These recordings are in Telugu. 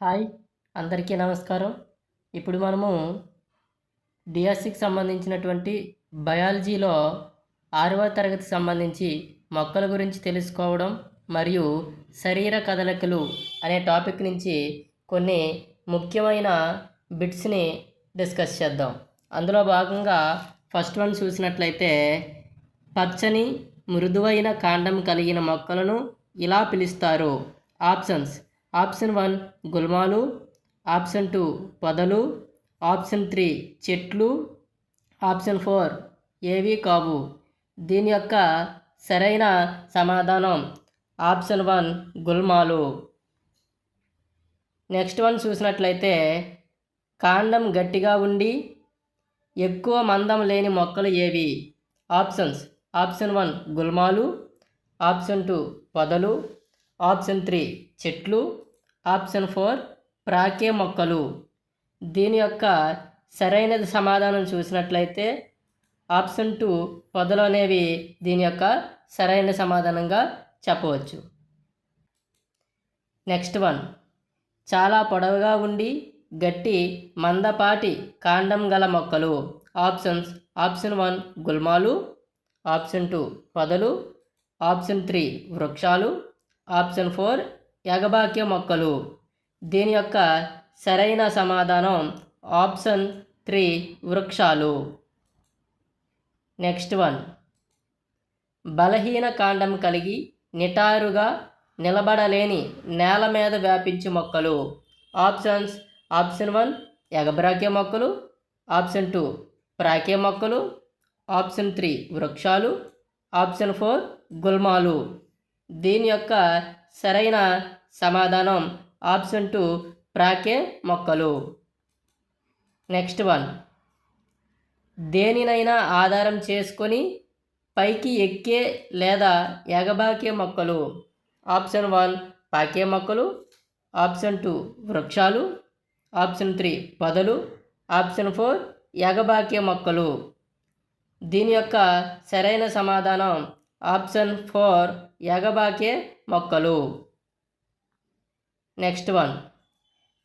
హాయ్ అందరికీ నమస్కారం. ఇప్పుడు మనము డిఎస్సికి సంబంధించినటువంటి బయాలజీలో ఆరవ తరగతి సంబంధించి మొక్కల గురించి తెలుసుకోవడం మరియు శరీర కదలికలు అనే టాపిక్ నుంచి కొన్ని ముఖ్యమైన బిట్స్ని డిస్కస్ చేద్దాం. అందులో భాగంగా ఫస్ట్ వన్ చూసినట్లయితే పచ్చని మృదువైన కాండం కలిగిన మొక్కలను ఇలా పిలుస్తారు. ఆప్షన్స్ ఆప్షన్ వన్ గుల్మాలు ఆప్షన్ టూ పొదలు ఆప్షన్ త్రీ చెట్లు ఆప్షన్ ఫోర్ ఏవి కావు. దీని యొక్క సరైన సమాధానం ఆప్షన్ వన్ గుల్మాలు. నెక్స్ట్ వన్ చూసినట్లయితే కాండం గట్టిగా ఉండి ఎక్కువ మందం లేని మొక్కలు ఏవి? ఆప్షన్స్. ఆప్షన్ వన్ గుల్మాలు ఆప్షన్ టూ పొదలు ఆప్షన్ త్రీ చెట్లు. ఆప్షన్ ఫోర్ ప్రాకే మొక్కలు. దీని యొక్క సరైన సమాధానం చూసినట్లయితే ఆప్షన్ టూ పొదలు అనేవి దీని యొక్క సరైన సమాధానంగా చెప్పవచ్చు. నెక్స్ట్ వన్ చాలా పొడవుగా ఉండి గట్టి మందపాటి కాండం గల మొక్కలు. ఆప్షన్స్ ఆప్షన్ వన్ గుల్మాలు ఆప్షన్ టూ పొదలు ఆప్షన్ త్రీ వృక్షాలు ఆప్షన్ ఫోర్ ఎగబాక్య మొక్కలు. దీని యొక్క సరైన సమాధానం ఆప్షన్ త్రీ వృక్షాలు. Next one. బలహీన కాండం కలిగి నిటారుగా నిలబడలేని నేల మీద వ్యాపించే మొక్కలు. ఆప్షన్స్ ఆప్షన్ వన్ ఎగబ్రాకే మొక్కలు ఆప్షన్ టూ ప్రాకే మొక్కలు ఆప్షన్ త్రీ వృక్షాలు ఆప్షన్ ఫోర్ గుల్మాలు. దీని యొక్క సరైన సమాధానం ఆప్షన్ టూ ప్రాకే మొక్కలు. Next one. దేనినైనా ఆధారం చేసుకొని పైకి ఎక్కే లేదా ఎగబాకే మొక్కలు. ఆప్షన్ వన్ పాకే మొక్కలు. ఆప్షన్ టూ వృక్షాలు. ఆప్షన్ త్రీ పొదలు. ఆప్షన్ ఫోర్ ఎగబాకే మొక్కలు. దీని యొక్క సరైన సమాధానం ఆప్షన్ ఫోర్ ఎగబాకే మొక్కలు. Next one.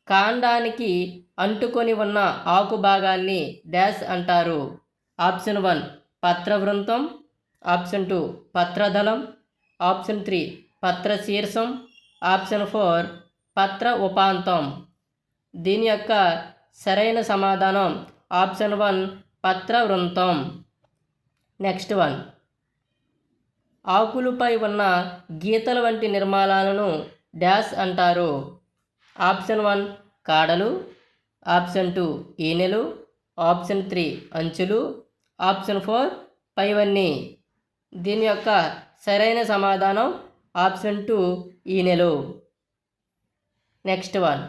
కాండానికి అంటుకొని ఉన్న ఆకు భాగాల్ని డాష్ అంటారు. ఆప్షన్ వన్ పత్రవృంతం ఆప్షన్ టూ పత్రదళం ఆప్షన్ త్రీ పత్రశీర్షం ఆప్షన్ ఫోర్ పత్ర ఉపాంతం. దీని యొక్క సరైన సమాధానం ఆప్షన్ వన్ పత్రవృంతం. Next one. ఆకులపై ఉన్న గీతల వంటి నిర్మాణాలను డ్యాష్ అంటారు. ఆప్షన్ వన్ కాడలు ఆప్షన్ టూ ఈనెలు ఆప్షన్ త్రీ అంచులు ఆప్షన్ ఫోర్ పైవన్నీ. దీని యొక్క సరైన సమాధానం ఆప్షన్ టూ ఈనెలు. Next one.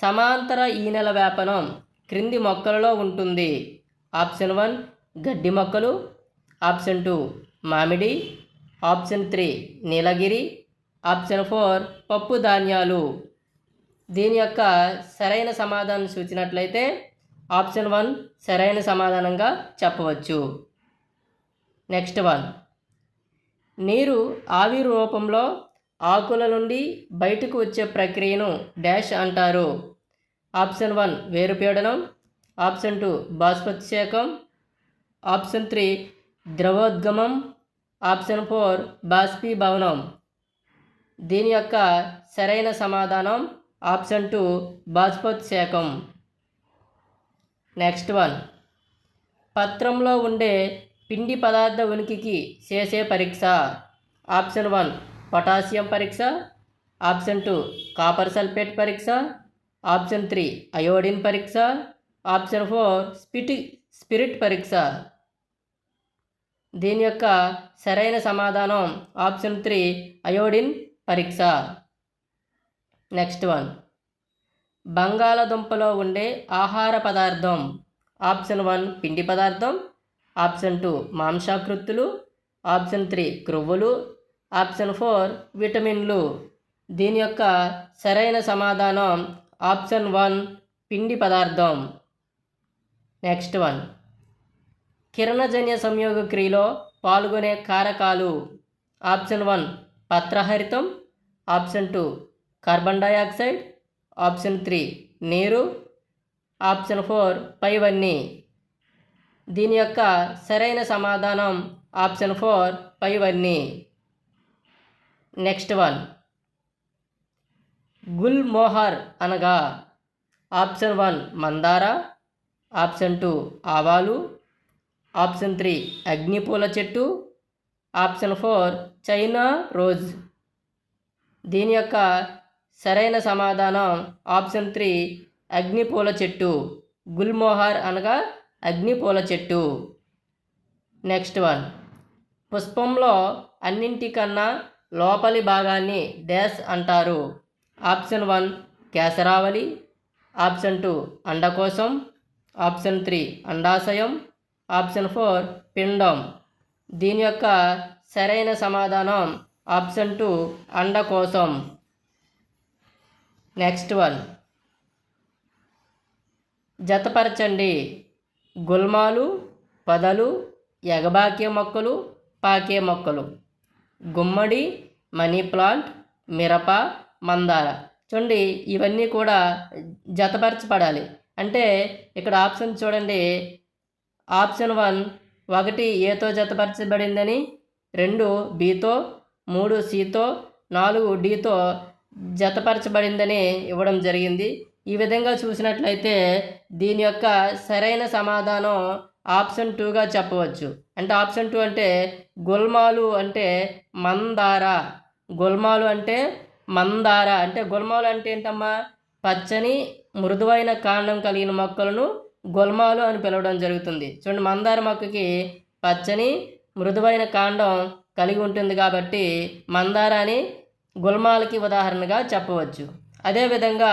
సమాంతర ఈనెల వ్యాపనం క్రింది మొక్కలలో ఉంటుంది. ఆప్షన్ వన్ గడ్డి మొక్కలు ఆప్షన్ టూ మామిడి ఆప్షన్ త్రీ నీలగిరి ఆప్షన్ ఫోర్ పప్పు ధాన్యాలు. దీని యొక్క సరైన సమాధానం సూచినట్లయితే ఆప్షన్ వన్ సరైన సమాధానంగా చెప్పవచ్చు. Next one. నీరు ఆవిరి రూపంలో ఆకుల నుండి బయటకు వచ్చే ప్రక్రియను డాష్ అంటారు. ఆప్షన్ వన్ వేరుపీడనం ఆప్షన్ టూ బాష్పత్సేకం ఆప్షన్ త్రీ ద్రవోద్గమం ఆప్షన్ ఫోర్ బాష్పీభవనం దీని యొక్క సరైన సమాధానం ఆప్షన్ టూ బాష్పోత్సేకం. Next one. పత్రంలో ఉండే పిండి పదార్థ ఉనికికి చేసే పరీక్ష. ఆప్షన్ వన్ పొటాషియం పరీక్ష. ఆప్షన్ టూ కాపర్ సల్ఫేట్ పరీక్ష. ఆప్షన్ త్రీ అయోడిన్ పరీక్ష. ఆప్షన్ ఫోర్ స్పిటి స్పిరిట్ పరీక్ష. దీని యొక్క సరైన సమాధానం ఆప్షన్ త్రీ అయోడిన్ పరీక్ష. Next one. బంగాళదుంపలో ఉండే ఆహార పదార్థం. ఆప్షన్ వన్ పిండి పదార్థం. ఆప్షన్ టూ మాంసాకృత్తులు ఆప్షన్ త్రీ క్రొవ్వులు. ఆప్షన్ ఫోర్ విటమిన్లు. దీని యొక్క సరైన సమాధానం ఆప్షన్ వన్ పిండి పదార్థం. Next one. కిరణజన్య సంయోగ క్రియలో పాల్గొనే కారకాలు option one పత్రహరితం option two carbon dioxide option three నీరు ఆప్షన్ ఫోర్ పైవన్నీ. దీని యొక్క సరైన సమాధానం ఆప్షన్ ఫోర్ పైవన్నీ. నెక్స్ట్ వన్ గుల్ మోహర్ అనగా ఆప్షన్ వన్ మందార ఆప్షన్ టూ ఆవాలు ఆప్షన్ త్రీ అగ్నిపూల చెట్టు. Option four China rose. దీని యొక్క సరైన సమాధానం ఆప్షన్ త్రీ అగ్నిపూల చెట్టు. గుల్మోహర్ అనగా అగ్నిపూల చెట్టు. Next one. పుష్పంలో అన్నింటికన్నా లోపలి భాగాన్ని డ్యాష్ అంటారు. ఆప్షన్ వన్ కేసరావళి. ఆప్షన్ టూ అండకోశం. ఆప్షన్ త్రీ అండాశయం. ఆప్షన్ ఫోర్ పిండం. దీని యొక్క సరైన సమాధానం ఆప్షన్ టూ అండకోశం నెక్స్ట్ వన్. జతపరచండి. గుల్మాలు పదలు ఎగబాకే మొక్కలు పాకే మొక్కలు. గుమ్మడి మనీ ప్లాంట్ మిరప మందార. చూడండి ఇవన్నీ కూడా జతపరచబడాలి. అంటే ఇక్కడ ఆప్షన్ చూడండి ఆప్షన్ వన్ ఒకటి ఏతో జతపరచబడిందని రెండు బీతో మూడు సితో నాలుగు డితో జతపరచబడిందని ఇవ్వడం జరిగింది. ఈ విధంగా చూసినట్లయితే దీని యొక్క సరైన సమాధానం ఆప్షన్ టూగా చెప్పవచ్చు. అంటే ఆప్షన్ టూ అంటే గుల్మాలు అంటే మందార. గుల్మాలు అంటే మందార. అంటే గుల్మాలు అంటే ఏంటమ్మా? పచ్చని మృదువైన కాండం కలిగిన మొక్కలను గుల్మాలు అని పిలవడం జరుగుతుంది. చూడండి మందార మొక్కకి పచ్చని మృదువైన కాండం కలిగి ఉంటుంది కాబట్టి మందార అని గుల్మాలకి ఉదాహరణగా చెప్పవచ్చు. అదేవిధంగా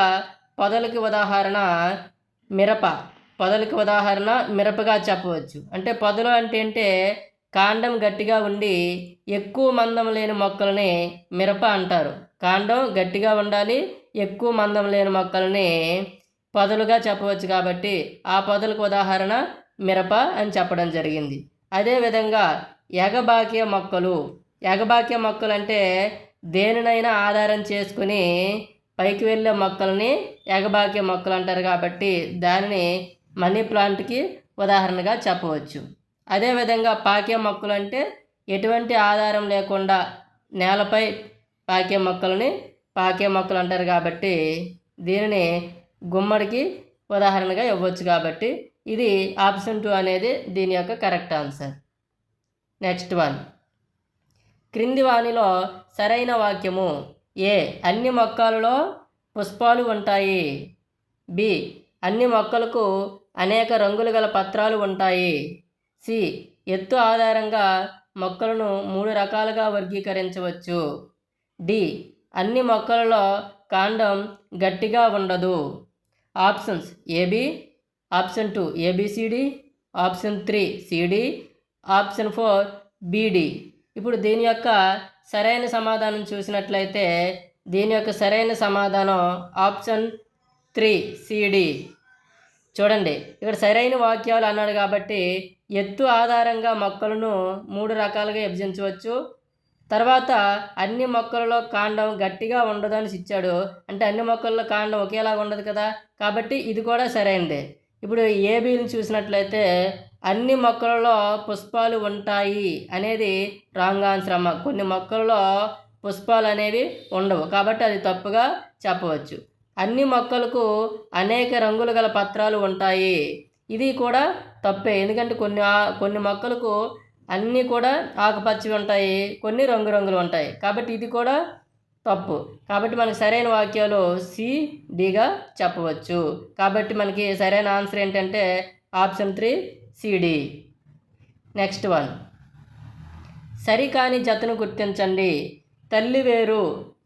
పొదలకి ఉదాహరణ మిరప పొదలకి ఉదాహరణ మిరపగా చెప్పవచ్చు. అంటే పొదలు అంటే అంటే కాండం గట్టిగా ఉండి ఎక్కువ మందం లేని మొక్కలని మిరప అంటారు. కాండం గట్టిగా ఉండాలి ఎక్కువ మందం లేని మొక్కలని పొదలుగా చెప్పవచ్చు కాబట్టి ఆ పొదలకు ఉదాహరణ మిరప అని చెప్పడం జరిగింది. అదేవిధంగా ఎగబాకే మొక్కలు ఎగబాకే మొక్కలు అంటే దేనినైనా ఆధారం చేసుకుని పైకి వెళ్ళే మొక్కల్ని ఎగబాకే మొక్కలు అంటారు కాబట్టి దానిని మనీ ప్లాంట్కి ఉదాహరణగా చెప్పవచ్చు. అదేవిధంగా పాకే మొక్కలు అంటే ఎటువంటి ఆధారం లేకుండా నేలపై పాకే మొక్కలని పాకే మొక్కలు అంటారు కాబట్టి దీనిని గుమ్మడికి ఉదాహరణగా ఇవ్వచ్చు కాబట్టి ఇది ఆప్షన్ టూ అనేది దీని యొక్క కరెక్ట్ ఆన్సర్. Next one. క్రింది వాణిలో సరైన వాక్యము ఏ. అన్ని మొక్కలలో పుష్పాలు ఉంటాయి. బి. అన్ని మొక్కలకు అనేక రంగులు గల పత్రాలు ఉంటాయి. సి. ఎత్తు ఆధారంగా మొక్కలను మూడు రకాలుగా వర్గీకరించవచ్చు. డి. అన్ని మొక్కలలో కాండం గట్టిగా ఉండదు. Options A B option two A B C D option three C D option four B D. ఇప్పుడు దీని యొక్క సరైన సమాధానం చూసినట్లయితే దీని యొక్క సరైన సమాధానం ఆప్షన్ త్రీ సిడి. చూడండి ఇక్కడ సరైన వాక్యాలు అన్నాడు కాబట్టి ఎత్తు ఆధారంగా మొక్కలను మూడు రకాలుగా విభజించవచ్చు. తర్వాత అన్ని మొక్కలలో కాండం గట్టిగా ఉండదని ఇచ్చాడు. అంటే అన్ని మొక్కల్లో కాండం ఒకేలాగా ఉండదు కదా? కాబట్టి ఇది కూడా సరైనదే. ఇప్పుడు ఏబీని చూసినట్లయితే అన్ని మొక్కలలో పుష్పాలు ఉంటాయి అనేది రాంగ్ ఆన్సర్ అమ్మ. కొన్ని మొక్కలలో పుష్పాలు అనేవి ఉండవు. కాబట్టి అది తప్పుగా చెప్పవచ్చు. అన్ని మొక్కలకు అనేక రంగులు గల పత్రాలు ఉంటాయి. ఇది కూడా తప్పే. ఎందుకంటే కొన్ని కొన్ని మొక్కలకు అన్నీ కూడా ఆకుపచ్చవి ఉంటాయి కొన్ని రంగురంగులు ఉంటాయి. కాబట్టి ఇది కూడా తప్పు. కాబట్టి మనకి సరైన వాక్యాలు సి డిగా చెప్పవచ్చు. కాబట్టి మనకి సరైన ఆన్సర్ ఏంటంటే option three C D next one. సరికాని జతను గుర్తించండి. తల్లి వేరు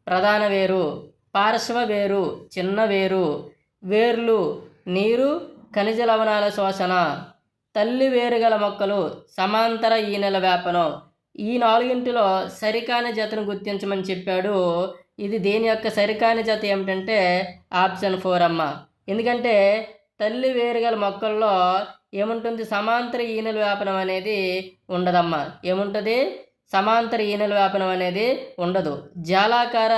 ప్రధాన వేరు పార్శ్వ వేరు చిన్న వేరు వేర్లు నీరు ఖనిజ లవణాల శోషణ. తల్లి వేరుగల మొక్కలు సమాంతర ఈనెల వేపనం. ఈ నాలుగింటిలో సరికాని జతను గుర్తించమని చెప్పాడు. ఇది దేని యొక్క సరికాని జత ఏమిటంటే ఆప్షన్ ఫోర్ అమ్మ. ఎందుకంటే తల్లి వేరుగల మొక్కల్లో ఏముంటుంది? సమాంతర ఈనెల వ్యాపనం అనేది ఉండదమ్మా. ఏముంటుంది? సమాంతర ఈనెల వ్యాపనం అనేది ఉండదు. జాలాకార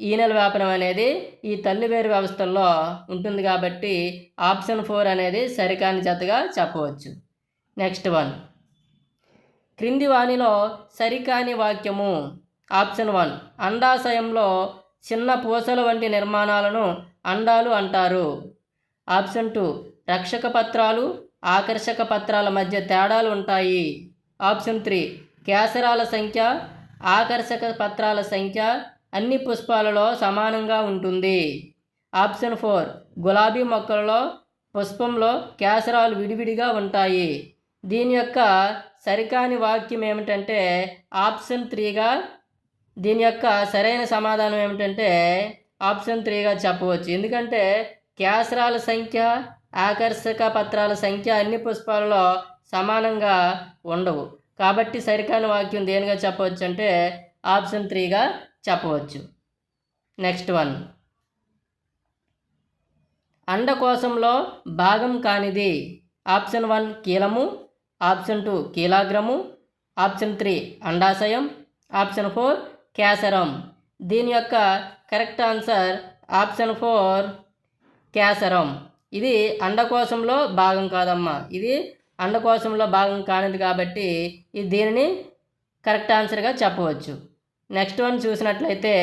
ఈనెల వ్యాపనం అనేది ఈ తల్లి వేరు వ్యవస్థల్లో ఉంటుంది కాబట్టి ఆప్షన్ ఫోర్ అనేది సరికాని జతగా చెప్పవచ్చు. Next one. క్రింది వాణిలో సరికాని వాక్యము. Option one. అండాశయంలో చిన్న పూసల వంటి నిర్మాణాలను అండాలు అంటారు. Option two. రక్షక పత్రాలు ఆకర్షక పత్రాల మధ్య తేడాలు ఉంటాయి. Option three. కేసరాల సంఖ్య ఆకర్షక పత్రాల సంఖ్య అన్ని పుష్పాలలో సమానంగా ఉంటుంది. ఆప్షన్ ఫోర్ గులాబీ మొక్కలలో పుష్పంలో కేసరాలు విడివిడిగా ఉంటాయి. దీని యొక్క సరికాని వాక్యం ఏమిటంటే ఆప్షన్ త్రీగా దీని యొక్క సరైన సమాధానం ఏమిటంటే ఆప్షన్ త్రీగా చెప్పవచ్చు. ఎందుకంటే కేసరాల సంఖ్య ఆకర్షక పత్రాల సంఖ్య అన్ని పుష్పాలలో సమానంగా ఉండవు. కాబట్టి సరికాని వాక్యం దేనిగా చెప్పవచ్చు అంటే ఆప్షన్ త్రీగా చెప్పవచ్చు. Next one. అండకోశంలో భాగం కానిది. ఆప్షన్ వన్ కీలము ఆప్షన్ టూ కీలాగ్రము ఆప్షన్ త్రీ అండాశయం ఆప్షన్ ఫోర్ కేసరం. దీని యొక్క కరెక్ట్ ఆన్సర్ ఆప్షన్ ఫోర్ కేసరం. ఇది అండకోశంలో భాగం కాదమ్మా. ఇది అండకోశంలో భాగం కానిది కాబట్టి ఇది దీనిని కరెక్ట్ ఆన్సర్గా చెప్పవచ్చు. నెక్స్ట్ వన్ చూసినట్లయితే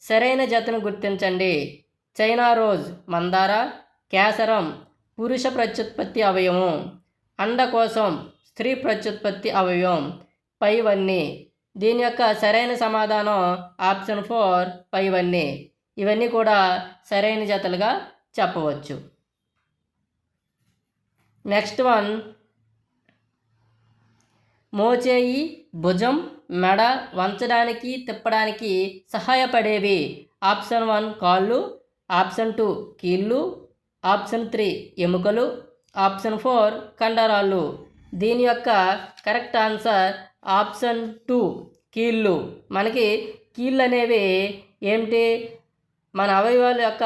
సరైన జతను గుర్తించండి. చైనా రోజ్ మందార కేసరం పురుష ప్రత్యుత్పత్తి అవయవం అండ కోసం స్త్రీ ప్రత్యుత్పత్తి అవయవం పైవన్నీ. దీని యొక్క సరైన సమాధానం ఆప్షన్ ఫోర్ పైవన్నీ. ఇవన్నీ కూడా సరైన జతలుగా చెప్పవచ్చు. నెక్స్ట్ వన్ మోచేయి భుజం మెడ వంచడానికి తిప్పడానికి సహాయపడేవి. ఆప్షన్ వన్ కాళ్ళు ఆప్షన్ టూ కీళ్ళు ఆప్షన్ త్రీ ఎముకలు ఆప్షన్ ఫోర్ కండరాళ్ళు దీని యొక్క కరెక్ట్ ఆన్సర్ ఆప్షన్ టూ కీళ్ళు. మనకి కీళ్ళు అనేవి ఏమిటి? మన అవయవాల యొక్క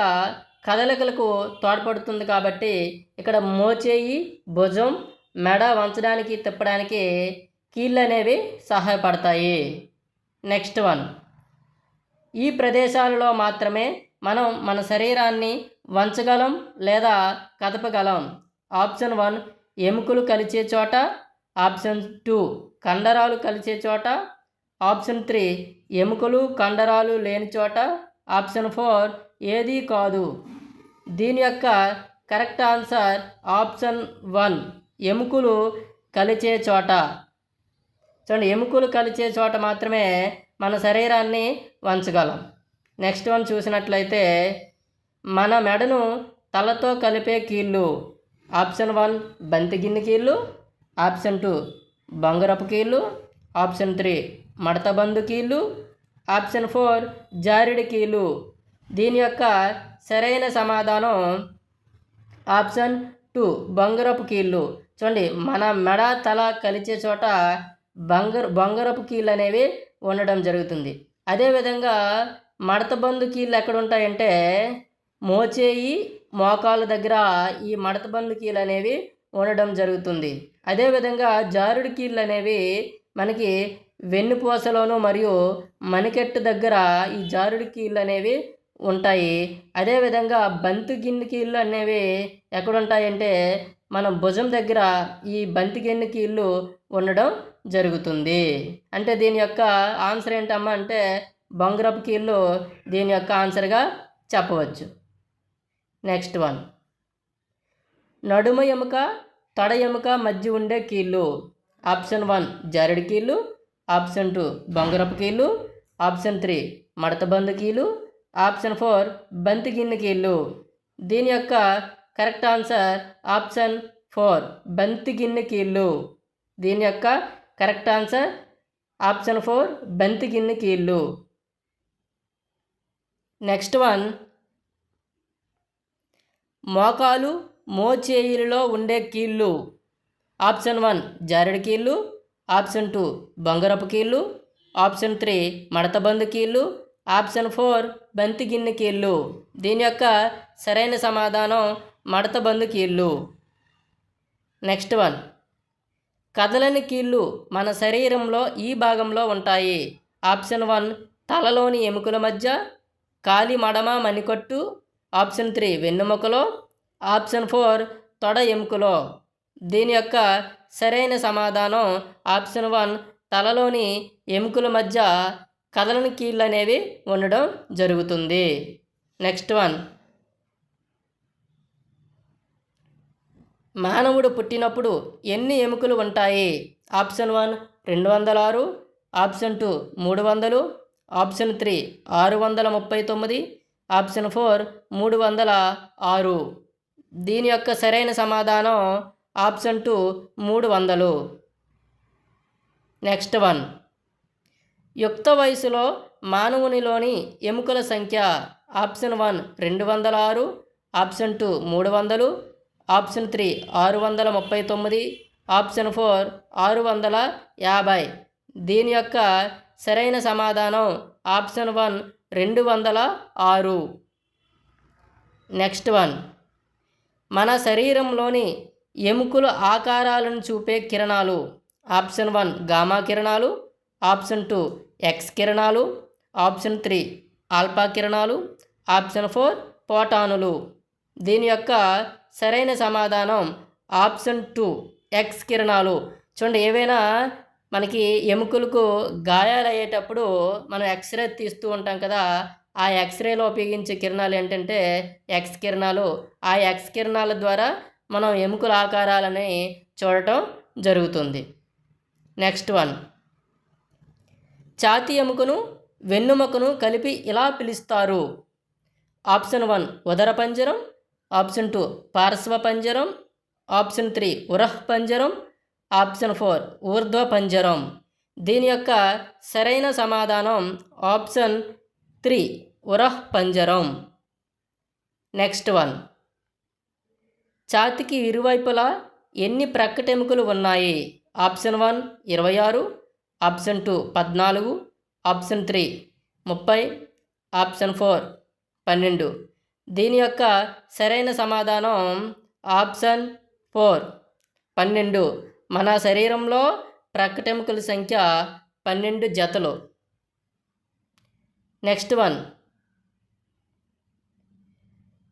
కదలికలకు తోడ్పడుతుంది కాబట్టి ఇక్కడ మోచేయి భుజం మెడ వంచడానికి తిప్పడానికి కీళ్ళు అనేవి సహాయపడతాయి. Next one. ఈ ప్రదేశాలలో మాత్రమే మనం మన శరీరాన్ని వంచగలం లేదా కదపగలం. ఆప్షన్ వన్ ఎముకలు కలిసే చోట. ఆప్షన్ టూ కండరాలు కలిసే చోట. ఆప్షన్ త్రీ ఎముకలు కండరాలు లేని చోట. ఆప్షన్ ఫోర్ ఏదీ కాదు. దీని యొక్క కరెక్ట్ ఆన్సర్ ఆప్షన్ వన్ ఎముకలు కలిచే చోట. చూడండి ఎముకలు కలిచే చోట మాత్రమే మన శరీరాన్ని వంచగలం. నెక్స్ట్ వన్ చూసినట్లయితే మన మెడను తలతో కలిపే కీళ్ళు. ఆప్షన్ వన్ బంతిగిన్ని కీళ్ళు. ఆప్షన్ టూ బొంగరపు కీళ్ళు. ఆప్షన్ త్రీ మడతబందు కీళ్ళు. ఆప్షన్ ఫోర్ జారిడి కీళ్ళు. దీని యొక్క సరైన సమాధానం ఆప్షన్ టూ బొంగరపు కీళ్ళు. చూడండి మన మెడ తల కలిచే చోట బంగర్ బంగారపు కీళ్ళు అనేవి ఉండడం జరుగుతుంది. అదేవిధంగా మడతబందు కీళ్ళు ఎక్కడ ఉంటాయంటే మోచేయి మోకాలు దగ్గర ఈ మడతబందు కీళ్ళు అనేవి ఉండడం జరుగుతుంది. అదేవిధంగా జారుడు కీళ్ళు అనేవి మనకి వెన్నుపూసలోను మరియు మణికెట్టు దగ్గర ఈ జారుడు కీళ్ళు అనేవి ఉంటాయి అదేవిధంగా బంతి గిన్నె కీళ్ళు అనేవి ఎక్కడ ఉంటాయంటే మన భుజం దగ్గర ఈ బంతి గిన్నె కీళ్ళు ఉండడం జరుగుతుంది. అంటే దీని యొక్క ఆన్సర్ ఏంటమ్మా అంటే బొంగరపు కీళ్ళు దీని యొక్క ఆన్సర్గా చెప్పవచ్చు. Next one. నడుమ ఎముక తొడ ఎముక మధ్య ఉండే కీళ్ళు ఆప్షన్ వన్ జరడి కీళ్ళు ఆప్షన్ టూ బొంగరపు కీళ్ళు ఆప్షన్ త్రీ మడతబందు కీళ్ళు ఆప్షన్ ఫోర్ బంతి గిన్నె కీళ్ళు దీని యొక్క కరెక్ట్ ఆన్సర్ ఆప్షన్ ఫోర్ బంతి గిన్నె కీళ్ళు దీని యొక్క కరెక్ట్ ఆన్సర్. ఆప్షన్ ఫోర్ బంతి గిన్నె కీళ్ళు. Next one. మోకాలు మోచేయిలలో ఉండే కీళ్ళు. ఆప్షన్ వన్ జారెడు కీళ్ళు. ఆప్షన్ టూ బొంగరపు కీళ్ళు. ఆప్షన్ త్రీ మడతబందు కీళ్ళు. ఆప్షన్ ఫోర్ బంతి గిన్నె కీళ్ళు. దీని యొక్క సరైన సమాధానం మడతబందు కీళ్ళు. Next one. కదలని కీళ్ళు మన శరీరంలో ఈ భాగంలో ఉంటాయి. ఆప్షన్ వన్ తలలోని ఎముకల మధ్య కాలి మడమ మణికట్టు. ఆప్షన్ త్రీ వెన్నుముకలో. ఆప్షన్ ఫోర్ తొడ ఎముకలో. దీని యొక్క సరైన సమాధానం ఆప్షన్ వన్ తలలోని ఎముకల మధ్య కదలని కీళ్ళు అనేవి ఉండడం జరుగుతుంది. నెక్స్ట్ వన్ మానవుడు పుట్టినప్పుడు ఎన్ని ఎముకలు ఉంటాయి? ఆప్షన్ వన్ రెండు వందల ఆరు ఆప్షన్ టూ మూడు వందలు ఆప్షన్ త్రీ ఆరు వందల ముప్పై తొమ్మిది ఆప్షన్ ఫోర్ మూడు వందల ఆరు. దీని యొక్క సరైన సమాధానం ఆప్షన్ టూ మూడు వందలు. Next one. యుక్త వయసులో మానవునిలోని ఎముకల సంఖ్య ఆప్షన్ వన్ రెండు వందల ఆరు ఆప్షన్ టూ మూడు వందలు ఆప్షన్ త్రీ ఆరు వందల ముప్పై తొమ్మిది ఆప్షన్ ఫోర్ ఆరు వందల యాభై. దీని యొక్క సరైన సమాధానం ఆప్షన్ వన్ రెండు వందల ఆరు. Next one. మన శరీరంలోని ఎముకల ఆకారాలను చూపే కిరణాలు. ఆప్షన్ వన్ గామా కిరణాలు ఆప్షన్ టూ ఎక్స్ కిరణాలు ఆప్షన్ త్రీ ఆల్ఫా కిరణాలు ఆప్షన్ ఫోర్ పోటానులు. దీని యొక్క సరైన సమాధానం. ఆప్షన్ టూ ఎక్స్ కిరణాలు. చూడండి ఏవైనా మనకి ఎముకలకు గాయాలయ్యేటప్పుడు మనం ఎక్స్రే తీస్తూ ఉంటాం కదా ఆ ఎక్స్రేలో ఉపయోగించే కిరణాలు ఏంటంటే ఎక్స్ కిరణాలు. ఆ ఎక్స్ కిరణాల ద్వారా మనం ఎముకల ఆకారాలని చూడటం జరుగుతుంది. Next one. ఛాతి ఎముకను వెన్నుముకను కలిపి ఇలా పిలుస్తారు. ఆప్షన్ వన్ ఉదర పంజరం ఆప్షన్ టూ పార్శ్వ పంజరం. ఆప్షన్ త్రీ ఉరహ్ పంజరం. ఆప్షన్ ఫోర్ ఊర్ధ్వ పంజరం. దీని యొక్క సరైన సమాధానం ఆప్షన్ త్రీ ఉరహ్ పంజరం. Next one. ఛాతికి ఇరువైపులా ఎన్ని ప్రక్కటెముకలు ఉన్నాయి? ఆప్షన్ వన్ ఇరవై ఆరు. ఆప్షన్ టూ పద్నాలుగు. ఆప్షన్ త్రీ ముప్పై. ఆప్షన్ ఫోర్ పన్నెండు. దీని యొక్క సరైన సమాధానం ఆప్షన్ ఫోర్. పన్నెండు. మన శరీరంలో ప్రకటెముకల సంఖ్య పన్నెండు జతలు. Next one.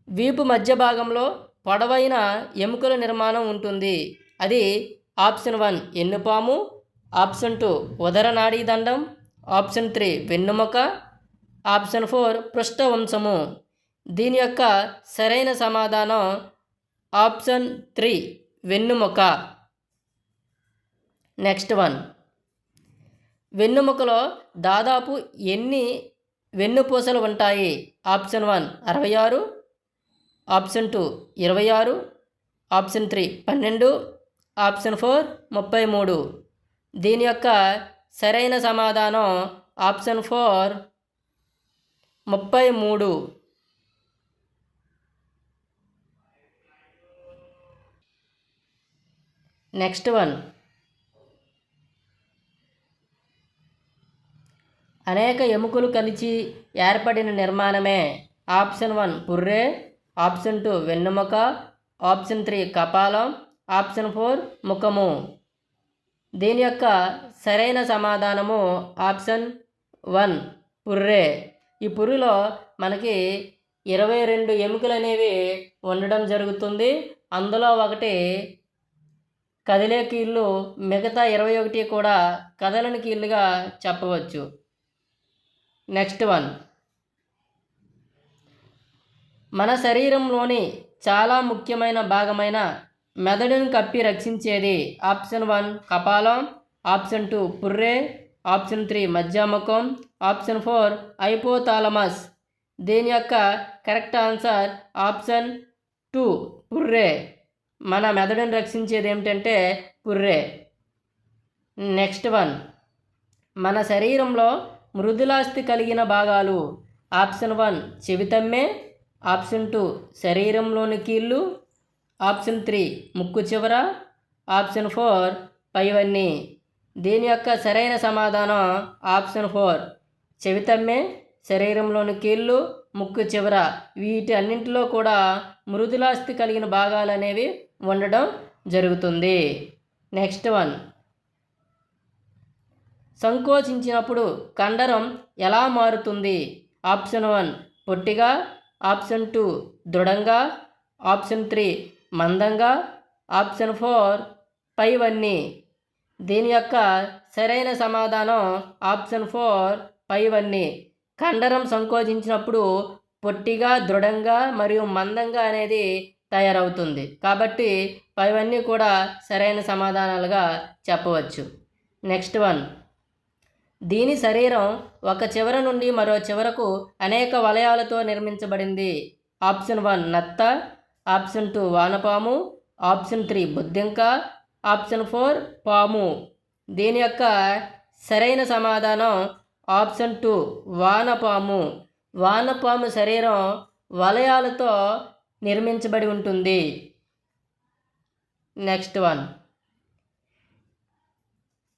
వీపు మధ్య భాగంలో పొడవైన ఎముకల నిర్మాణం ఉంటుంది. అది ఆప్షన్ వన్ ఎన్నుపాము. ఆప్షన్ టూ ఉదర నాడీ దండం. ఆప్షన్ త్రీ వెన్నుముక. ఆప్షన్ ఫోర్ పృష్ఠవంశము. దీని యొక్క సరైన సమాధానం ఆప్షన్ త్రీ వెన్నుముక. Next one. వెన్నుముకలో దాదాపు ఎన్ని వెన్నుపూసలు ఉంటాయి? ఆప్షన్ వన్ అరవై ఆరు ఆప్షన్ టూ ఇరవై ఆరు ఆప్షన్ త్రీ పన్నెండు ఆప్షన్ ఫోర్ ముప్పై మూడు. దీని యొక్క సరైన సమాధానం ఆప్షన్ ఫోర్ ముప్పై మూడు. Next one. అనేక ఎముకలు కలిసి ఏర్పడిన నిర్మాణమే. ఆప్షన్ వన్ పుర్రే ఆప్షన్ టూ వెన్నెముక ఆప్షన్ త్రీ కపాలం ఆప్షన్ ఫోర్ ముఖము. దీని యొక్క సరైన సమాధానము ఆప్షన్ వన్ పుర్రే. ఈ పుర్రులో మనకి ఇరవై రెండు ఎముకలు అనేవి ఉండడం జరుగుతుంది. అందులో ఒకటి కదిలే కీళ్ళు మిగతా ఇరవై ఒకటి కూడా కదలని కీళ్ళుగా చెప్పవచ్చు. Next one. మన శరీరంలోని చాలా ముఖ్యమైన భాగమైన మెదడును కప్పి రక్షించేది ఆప్షన్ వన్ కపాలం ఆప్షన్ టూ పుర్రే ఆప్షన్ త్రీ మధ్యామకం ఆప్షన్ ఫోర్ ఐపోతాలమస్ దీని యొక్క కరెక్ట్ ఆన్సర్ ఆప్షన్ టూ పుర్రే. మన మెదడును రక్షించేది ఏమిటంటే పుర్రే. Next one. మన శరీరంలో మృదులాస్తి కలిగిన భాగాలు. ఆప్షన్ వన్ చెవితమ్మే. ఆప్షన్ టూ శరీరంలోని కీళ్ళు. ఆప్షన్ త్రీ ముక్కు చివర. ఆప్షన్ ఫోర్ పైవన్నీ. దీని యొక్క సరైన సమాధానం ఆప్షన్ ఫోర్ చెవితమ్మే. శరీరంలోని కీళ్ళు ముక్కు చివర. వీటి అన్నింటిలో కూడా మృదులాస్తి కలిగిన భాగాలు అనేవి ఉండడం జరుగుతుంది. Next one. సంకోచించినప్పుడు కండరం ఎలా మారుతుంది? ఆప్షన్ వన్ పొట్టిగా. ఆప్షన్ టూ దృఢంగా. ఆప్షన్ త్రీ మందంగా. ఆప్షన్ ఫోర్ పైవన్నీ. దీని యొక్క సరైన సమాధానం ఆప్షన్ ఫోర్ పైవన్నీ. కండరం సంకోచించినప్పుడు పొట్టిగా దృఢంగా మరియు మందంగా అనేది తయారవుతుంది. కాబట్టి పైవన్నీ కూడా సరైన సమాధానాలుగా చెప్పవచ్చు. Next one. దీని శరీరం ఒక చివర నుండి మరో చివరకు అనేక వలయాలతో నిర్మించబడింది. ఆప్షన్ వన్ నత్త. ఆప్షన్ టూ వానపాము. ఆప్షన్ త్రీ బుద్ధింక ఆప్షన్ ఫోర్ పాము. దీని యొక్క సరైన సమాధానం ఆప్షన్ టూ వానపాము. వానపాము శరీరం వలయాలతో నిర్మించబడి ఉంటుంది. Next one.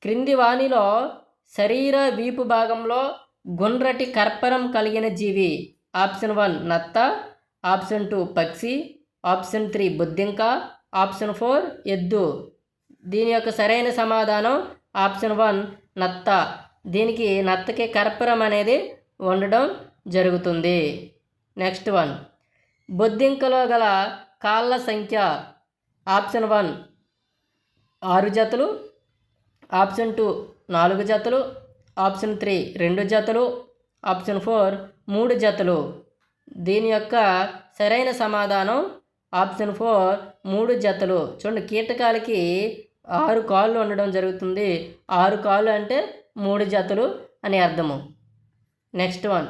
క్రింది వాణిలో శరీర వీపు భాగంలో గుండ్రటి కర్పరం కలిగిన జీవి. ఆప్షన్ వన్ నత్త ఆప్షన్ టూ పక్షి ఆప్షన్ త్రీ బుద్ధింక ఆప్షన్ ఫోర్ ఎద్దు. దీని యొక్క సరైన సమాధానం ఆప్షన్ వన్ నత్త. దీనికి నత్తకి కర్పరం అనేది ఉండడం జరుగుతుంది. Next one. బొద్దింకలో గల కాళ్ళ సంఖ్య ఆప్షన్ వన్ ఆరు జతలు ఆప్షన్ టూ నాలుగు జతలు ఆప్షన్ త్రీ రెండు జతలు ఆప్షన్ ఫోర్ మూడు జతలు. దీని యొక్క సరైన సమాధానం ఆప్షన్ ఫోర్ మూడు జతలు. చూడండి కీటకాలకి ఆరు కాళ్ళు ఉండడం జరుగుతుంది. ఆరు కాళ్ళు అంటే మూడు జతలు అని అర్థము. నెక్స్ట్ వన్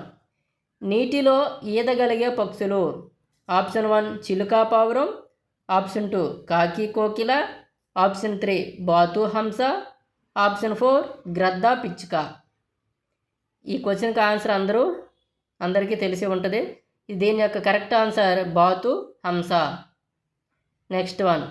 నీటిలో ఈదగలిగే పక్షులు. ఆప్షన్ వన్ చిలుకా పావురం ఆప్షన్ టూ కాకి కోకిల ఆప్షన్ త్రీ బాతు హంస ఆప్షన్ ఫోర్ గ్రద్ద పిచ్చుక. ఈ క్వశ్చన్కి ఆన్సర్ అందరూ అందరికీ తెలిసి ఉంటుంది. దీని యొక్క కరెక్ట్ ఆన్సర్ బాతు హంస. Next one.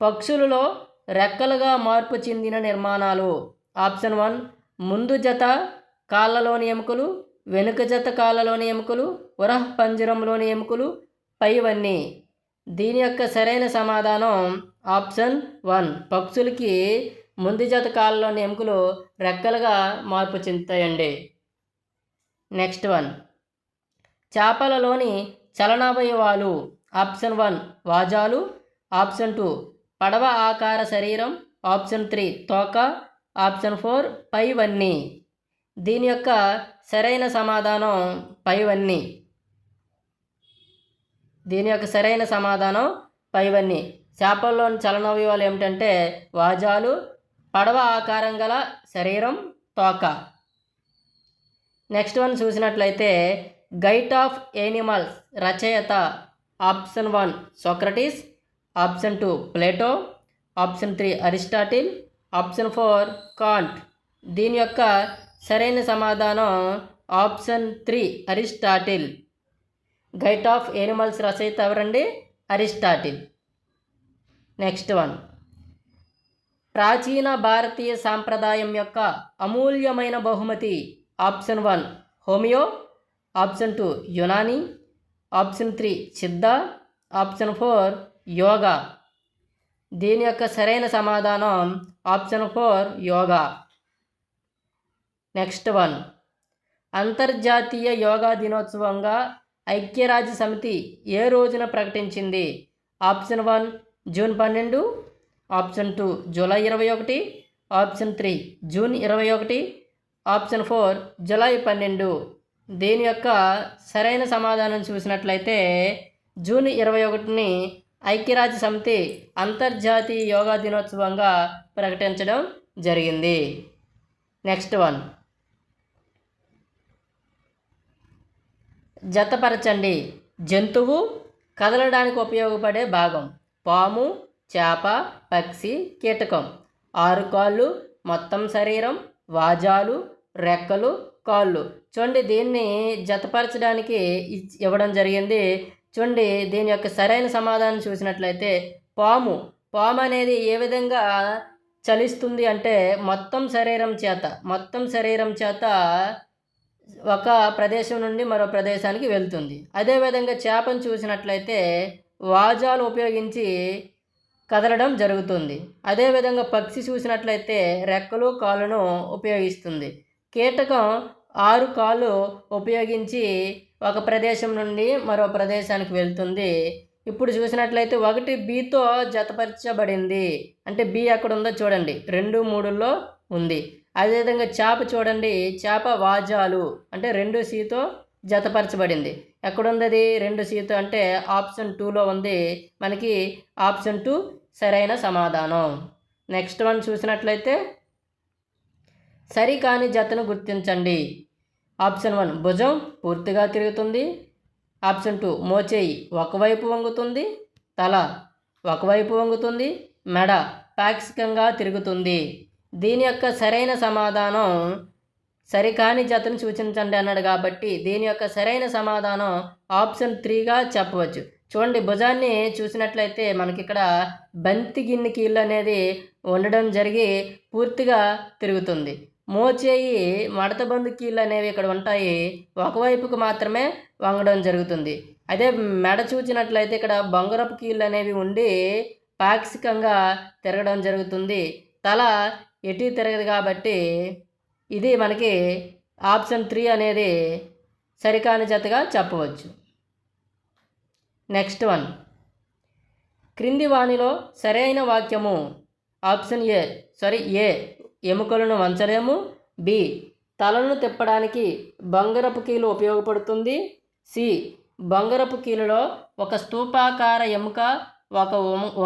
పక్షులలో రెక్కలుగా మార్పు చెందిన నిర్మాణాలు. ఆప్షన్ వన్ ముందు జత కాళ్ళలోని ఎముకలు వెనుక జత కాలలోని ఎముకలు ఉరహ పంజరంలోని ఎముకలు పైవన్నీ. దీని యొక్క సరైన సమాధానం ఆప్షన్ వన్. పక్షులకి ముందు జత కాలలోని ఎముకలు రెక్కలుగా మార్పు చెందుతాయండి. Next one. చేపలలోని చలనావయవాలు ఆప్షన్ వన్. వాజాలు. Option two. పడవ ఆకార శరీరం. Option three. తోక. Option four. పైవన్నీ. దీని యొక్క సరైన సమాధానం పైవన్నీ. దీని యొక్క సరైన సమాధానం పైవన్నీ. చేపల్లోని చలనవయవాలు ఏమిటంటే వాజాలు పడవ ఆకారం గల శరీరం తోక. నెక్స్ట్ వన్ చూసినట్లయితే గైట్ ఆఫ్ ఎనిమల్స్ రచయిత option one Socrates option two Plato option three Aristotle option four Kant. దీని యొక్క సరైన సమాధానం option three Aristotle. Gait of animals రచయిత ఎవరండి? అరిస్టాటిల్. Next one. ప్రాచీన భారతీయ సాంప్రదాయం యొక్క అమూల్యమైన బహుమతి option one homeo. Option two Unani. Option three Siddha option four yoga. దీని యొక్క సరైన సమాధానం option four yoga. Next one. అంతర్జాతీయ యోగా దినోత్సవంగా ఐక్యరాజ్య సమితి ఏ రోజున ప్రకటించింది? ఆప్షన్ వన్ జూన్ పన్నెండు. ఆప్షన్ టూ జూలై ఇరవై ఒకటి. ఆప్షన్ త్రీ జూన్ ఇరవై ఒకటి. ఆప్షన్ ఫోర్ జూలై పన్నెండు. దీని యొక్క సరైన సమాధానం చూసినట్లయితే జూన్ ఇరవై ఒకటిని ఐక్యరాజ్య సమితి అంతర్జాతీయ యోగా దినోత్సవంగా ప్రకటించడం జరిగింది. Next one. జతపరచండి. జంతువు కదలడానికి ఉపయోగపడే భాగం. పాము చేప పక్షి కీటకం. ఆరు కాళ్ళు మొత్తం శరీరం వాజాలు రెక్కలు కాళ్ళు. చూడండి దీన్ని జతపరచడానికి ఇచ్- ఇవ్వడం జరిగింది. చూడండి దీని యొక్క సరైన సమాధానం చూసినట్లయితే పాము. పాము అనేది ఏ విధంగా చలిస్తుంది అంటే మొత్తం శరీరం చేత మొత్తం శరీరం చేత ఒక ప్రదేశం నుండి మరో ప్రదేశానికి వెళ్తుంది. అదేవిధంగా చేపను చూసినట్లయితే వాజాలు ఉపయోగించి కదలడం జరుగుతుంది. అదేవిధంగా పక్షి చూసినట్లయితే రెక్కలు కాళ్ళను ఉపయోగిస్తుంది. కీటకం ఆరు కాళ్ళు ఉపయోగించి ఒక ప్రదేశం నుండి మరో ప్రదేశానికి వెళ్తుంది. ఇప్పుడు చూసినట్లయితే ఒకటి బీతో జతపరచబడింది. అంటే బీ ఎక్కడ ఉందో చూడండి. రెండు మూడులో ఉంది. అదేవిధంగా చేప చూడండి. చేప వాజాలు అంటే రెండు సీతో జతపరచబడింది. ఎక్కడుంది అది రెండు సీతో అంటే ఆప్షన్ టూలో ఉంది. మనకి ఆప్షన్ టూ సరైన సమాధానం. నెక్స్ట్ వన్ చూసినట్లయితే సరికాని జతను గుర్తించండి. ఆప్షన్ వన్ భుజం పూర్తిగా తిరుగుతుంది. ఆప్షన్ టూ మోచేయి ఒకవైపు వంగుతుంది. తల ఒకవైపు వంగుతుంది. మెడ పాక్షికంగా తిరుగుతుంది. దీని యొక్క సరైన సమాధానం సరికాని జతను సూచించండి అన్నాడు కాబట్టి దీని యొక్క సరైన సమాధానం ఆప్షన్ త్రీగా చెప్పవచ్చు. చూడండి భుజాన్ని చూసినట్లయితే మనకి ఇక్కడ బంతి గిన్నె కీళ్ళు అనేది ఉండడం జరిగి పూర్తిగా తిరుగుతుంది. మోచేయి మడత బందు కీళ్ళు అనేవి ఇక్కడ ఉంటాయి. ఒకవైపుకు మాత్రమే వంగడం జరుగుతుంది. అదే మెడ చూచినట్లయితే ఇక్కడ బొంగరపు కీళ్ళు అనేవి ఉండి పాక్షికంగా తిరగడం జరుగుతుంది. తల ఎటు తిరగదు కాబట్టి ఇది మనకి ఆప్షన్ త్రీ అనేది సరికాని జతగా చెప్పవచ్చు. Next one. క్రింది వాణిలో సరైన వాక్యము ఆప్షన్ ఏ సారీ ఏ ఎముకలను వంచలేము. బి తలను తిప్పడానికి బంగారపు కీలు ఉపయోగపడుతుంది. సి బంగారపు కీలులో ఒక స్తూపాకార ఎముక ఒక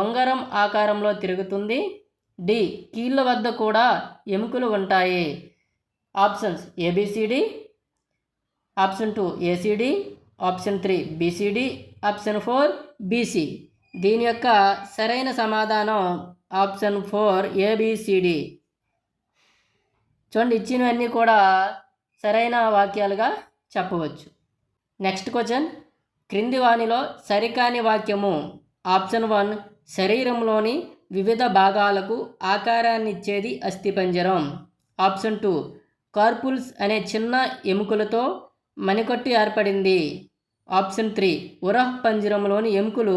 ఉంగరం ఆకారంలో తిరుగుతుంది. డి. కీళ్ళ వద్ద కూడా ఎముకలు ఉంటాయి. Options A B C D option two A C D option three B C D option four B C దీని యొక్క సరైన సమాధానం ఆప్షన్ ఫోర్ ఏబిసిడి చూడండి ఇచ్చినవన్నీ కూడా సరైన వాక్యాలుగా చెప్పవచ్చు. Next question. క్రింది వాణిలో సరికాని వాక్యము ఆప్షన్ వన్ శరీరంలోని వివిధ భాగాలకు ఆకారాన్నిచ్చేది అస్థిపంజరం. ఆప్షన్ టూ కార్పుల్స్ అనే చిన్న ఎముకలతో మణికట్టు ఏర్పడింది. ఆప్షన్ త్రీ ఉరహ్ పంజరంలోని ఎముకలు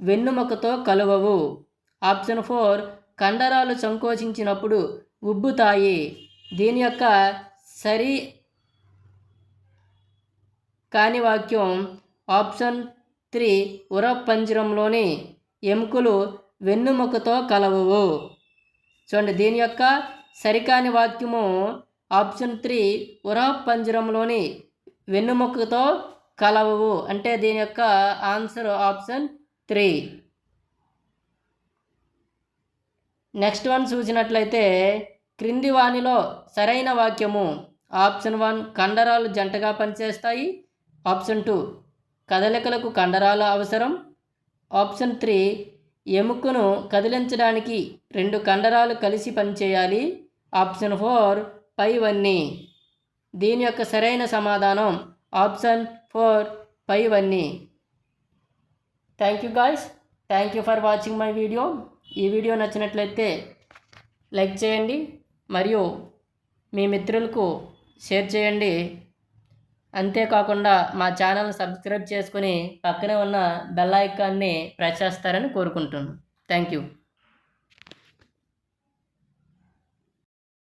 వెన్నుముకతో కలువవు. ఆప్షన్ ఫోర్ కండరాలు సంకోచించినప్పుడు ఉబ్బుతాయి. దీని యొక్క సరి కాని వాక్యం ఆప్షన్ త్రీ ఉరపంజరంలోని ఎముకలు వెన్నుముకతో కలవవు చూడండి దీని యొక్క సరికాని వాక్యము ఆప్షన్ త్రీ ఉరపంజరంలోని వెన్నుముకతో కలవవు అంటే దీని యొక్క answer option three. Next one చూసినట్లయితే క్రింది వాణిలో సరైన వాక్యము ఆప్షన్ వన్ కండరాలు జంటగా పనిచేస్తాయి. ఆప్షన్ టూ కదలికలకు కండరాలు అవసరం. ఆప్షన్ త్రీ ఎముకను కదిలించడానికి రెండు కండరాలు కలిసి పనిచేయాలి. ఆప్షన్ ఫోర్ పైవన్నీ దీని యొక్క సరైన సమాధానం ఆప్షన్ ఫోర్ పైవన్నీ thank you guys. Thank you for watching my video. ఈ వీడియో నచ్చినట్లయితే లైక్ చేయండి. మరియు మీ మిత్రులకు షేర్ చేయండి. అంతేకాకుండా మా ఛానల్ సబ్స్క్రైబ్ చేసుకుని పక్కనే ఉన్న బెల్ ఐకాన్ని ప్రెస్ చేస్తారని కోరుకుంటున్నాను. Thank you